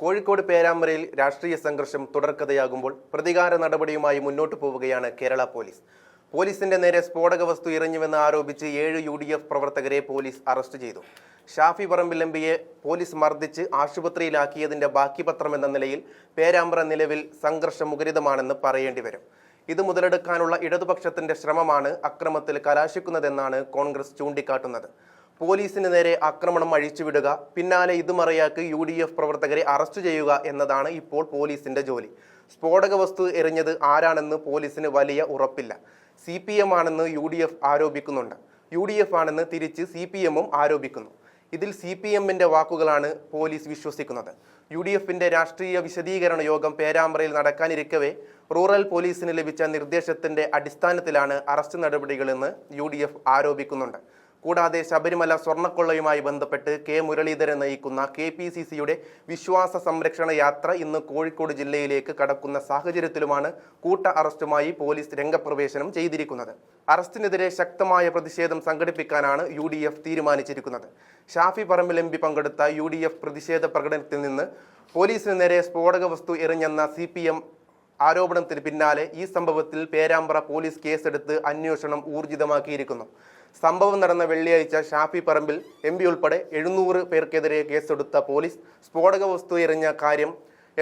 കോഴിക്കോട് പേരാമ്പ്രയിൽ രാഷ്ട്രീയ സംഘർഷം തുടർക്കഥയാകുമ്പോൾ പ്രതികാര നടപടിയുമായി മുന്നോട്ടു പോവുകയാണ് കേരള പോലീസ്. പോലീസിന്റെ നേരെ സ്ഫോടക വസ്തു എറിഞ്ഞുവെന്ന് ആരോപിച്ച് ഏഴ് യു ഡി എഫ് പ്രവർത്തകരെ പോലീസ് അറസ്റ്റ് ചെയ്തു. ഷാഫി പറമ്പിൽ എം പിയെ പോലീസ് മർദ്ദിച്ച് ആശുപത്രിയിലാക്കിയതിന്റെ ബാക്കി പത്രം എന്ന നിലയിൽ പേരാമ്പ്ര നിലവിൽ സംഘർഷമുഖരിതമാണെന്ന് പറയേണ്ടി വരും. ഇത് മുതലെടുക്കാനുള്ള ഇടതുപക്ഷത്തിന്റെ ശ്രമമാണ് അക്രമത്തിൽ കലാശിക്കുന്നതെന്നാണ് കോൺഗ്രസ് ചൂണ്ടിക്കാട്ടുന്നത്. പോലീസിന് നേരെ ആക്രമണം അഴിച്ചുവിടുക പിന്നാലെ ഇത് മറയാക്കി യു ഡി എഫ് പ്രവർത്തകരെ അറസ്റ്റ് ചെയ്യുക എന്നതാണ് ഇപ്പോൾ പോലീസിന്റെ ജോലി. സ്ഫോടക വസ്തു എറിഞ്ഞത് ആരാണെന്ന് പോലീസിന് വലിയ ഉറപ്പില്ല. സി പി എം ആണെന്ന് യു ഡി എഫ് ആരോപിക്കുന്നുണ്ട്. യു ഡി എഫ് ആണെന്ന് തിരിച്ച് സി പി എമ്മും ആരോപിക്കുന്നു. ഇതിൽ സി പി എമ്മിന്റെ വാക്കുകളാണ് പോലീസ് വിശ്വസിക്കുന്നത്. യു ഡി എഫിന്റെ രാഷ്ട്രീയ വിശദീകരണ യോഗം പേരാമ്പ്രയിൽ നടക്കാനിരിക്കവേ റൂറൽ പോലീസിന് ലഭിച്ച നിർദ്ദേശത്തിന്റെ അടിസ്ഥാനത്തിലാണ് അറസ്റ്റ് നടപടികളെന്ന് യു ഡി എഫ് ആരോപിക്കുന്നുണ്ട്. കൂടാതെ ശബരിമല സ്വർണക്കൊള്ളയുമായി ബന്ധപ്പെട്ട് കെ മുരളീധരൻ നയിക്കുന്ന കെ പി സി സിയുടെ വിശ്വാസ സംരക്ഷണ യാത്ര ഇന്ന് കോഴിക്കോട് ജില്ലയിലേക്ക് കടക്കുന്ന സാഹചര്യത്തിലുമാണ് കൂട്ട അറസ്റ്റുമായി പോലീസ് രംഗപ്രവേശനം ചെയ്തിരിക്കുന്നത്. അറസ്റ്റിനെതിരെ ശക്തമായ പ്രതിഷേധം സംഘടിപ്പിക്കാനാണ് യു ഡി എഫ് തീരുമാനിച്ചിരിക്കുന്നത്. ഷാഫി പറമ്പിൽ എം പി പങ്കെടുത്ത യു ഡി എഫ് പ്രതിഷേധ പ്രകടനത്തിൽ നിന്ന് പോലീസിന് നേരെ സ്ഫോടക വസ്തു എറിഞ്ഞെന്ന സി പി എം ആരോപണത്തിന് പിന്നാലെ ഈ സംഭവത്തിൽ പേരാമ്പ്ര പോലീസ് കേസെടുത്ത് അന്വേഷണം ഊർജിതമാക്കിയിരിക്കുന്നു. സംഭവം നടന്ന വെള്ളിയാഴ്ച ഷാഫി പറമ്പിൽ എം പി ഉൾപ്പെടെ എഴുന്നൂറ് പേർക്കെതിരെ കേസെടുത്ത പോലീസ് സ്ഫോടക വസ്തു എറിഞ്ഞ കാര്യം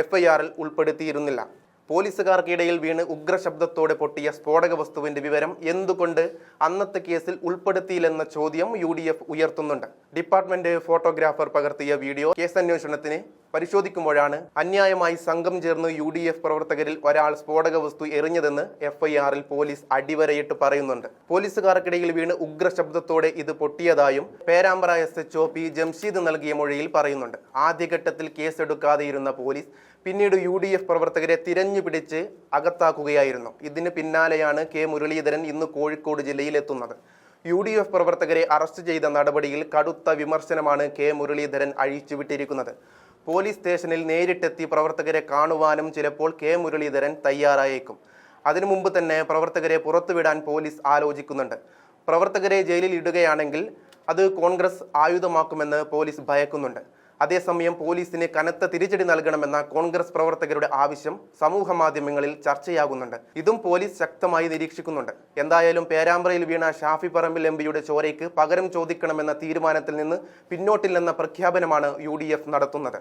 എഫ്ഐആറിൽ ഉൾപ്പെടുത്തിയിരുന്നില്ല. പോലീസുകാർക്കിടയിൽ വീണ് ഉഗ്രശബ്ദത്തോടെ പൊട്ടിയ സ്ഫോടക വസ്തുവിന്റെ വിവരം എന്തുകൊണ്ട് അന്നത്തെ കേസിൽ ഉൾപ്പെടുത്തിയില്ലെന്ന ചോദ്യം യു ഉയർത്തുന്നുണ്ട്. ഡിപ്പാർട്ട്മെന്റ് ഫോട്ടോഗ്രാഫർ പകർത്തിയ വീഡിയോ കേസന്വേഷണത്തിന് പരിശോധിക്കുമ്പോഴാണ് അന്യായമായി സംഘം ചേർന്ന് യു ഡി എഫ് പ്രവർത്തകരിൽ ഒരാൾ സ്ഫോടക വസ്തു എറിഞ്ഞതെന്ന് എഫ്ഐആറിൽ പോലീസ് അടിവരയിട്ട് പറയുന്നുണ്ട്. പോലീസുകാർക്കിടയിൽ വീണ് ഉഗ്ര ശബ്ദത്തോടെ ഇത് പൊട്ടിയതായും Perambra S H O P Jamsheed നൽകിയ മൊഴിയിൽ പറയുന്നുണ്ട്. ആദ്യഘട്ടത്തിൽ കേസെടുക്കാതെയിരുന്ന പോലീസ് പിന്നീട് യു ഡി എഫ് പ്രവർത്തകരെ തിരഞ്ഞു പിടിച്ച് അകത്താക്കുകയായിരുന്നു. ഇതിന് പിന്നാലെയാണ് കെ മുരളീധരൻ ഇന്ന് കോഴിക്കോട് ജില്ലയിൽ എത്തുന്നത്. യു ഡി എഫ് പ്രവർത്തകരെ അറസ്റ്റ് ചെയ്ത നടപടിയിൽ കടുത്ത വിമർശനമാണ് കെ മുരളീധരൻ അഴിച്ചുവിട്ടിരിക്കുന്നത്. പോലീസ് സ്റ്റേഷനിൽ നേരിട്ടെത്തി പ്രവർത്തകരെ കാണുവാനും ചിലപ്പോൾ കെ മുരളീധരൻ തയ്യാറായേക്കും. അതിനു മുമ്പ് തന്നെ പ്രവർത്തകരെ പുറത്തുവിടാൻ പോലീസ് ആലോചിക്കുന്നുണ്ട്. പ്രവർത്തകരെ ജയിലിൽ ഇടുകയാണെങ്കിൽ അത് കോൺഗ്രസ് ആയുധമാക്കുമെന്ന് പോലീസ് ഭയക്കുന്നുണ്ട്. അതേസമയം പോലീസിന് കനത്ത തിരിച്ചടി നൽകണമെന്ന കോൺഗ്രസ് പ്രവർത്തകരുടെ ആവശ്യം സമൂഹ മാധ്യമങ്ങളിൽ ചർച്ചയാകുന്നുണ്ട്. ഇതും പോലീസ് ശക്തമായി നിരീക്ഷിക്കുന്നുണ്ട്. എന്തായാലും പേരാമ്പ്രയിൽ വീണ ഷാഫി പറമ്പിൽ എം പിയുടെ ചോരയ്ക്ക് പകരം ചോദിക്കണമെന്ന തീരുമാനത്തിൽ നിന്ന് പിന്നോട്ടില്ലെന്ന പ്രഖ്യാപനമാണ് യു നടത്തുന്നത്.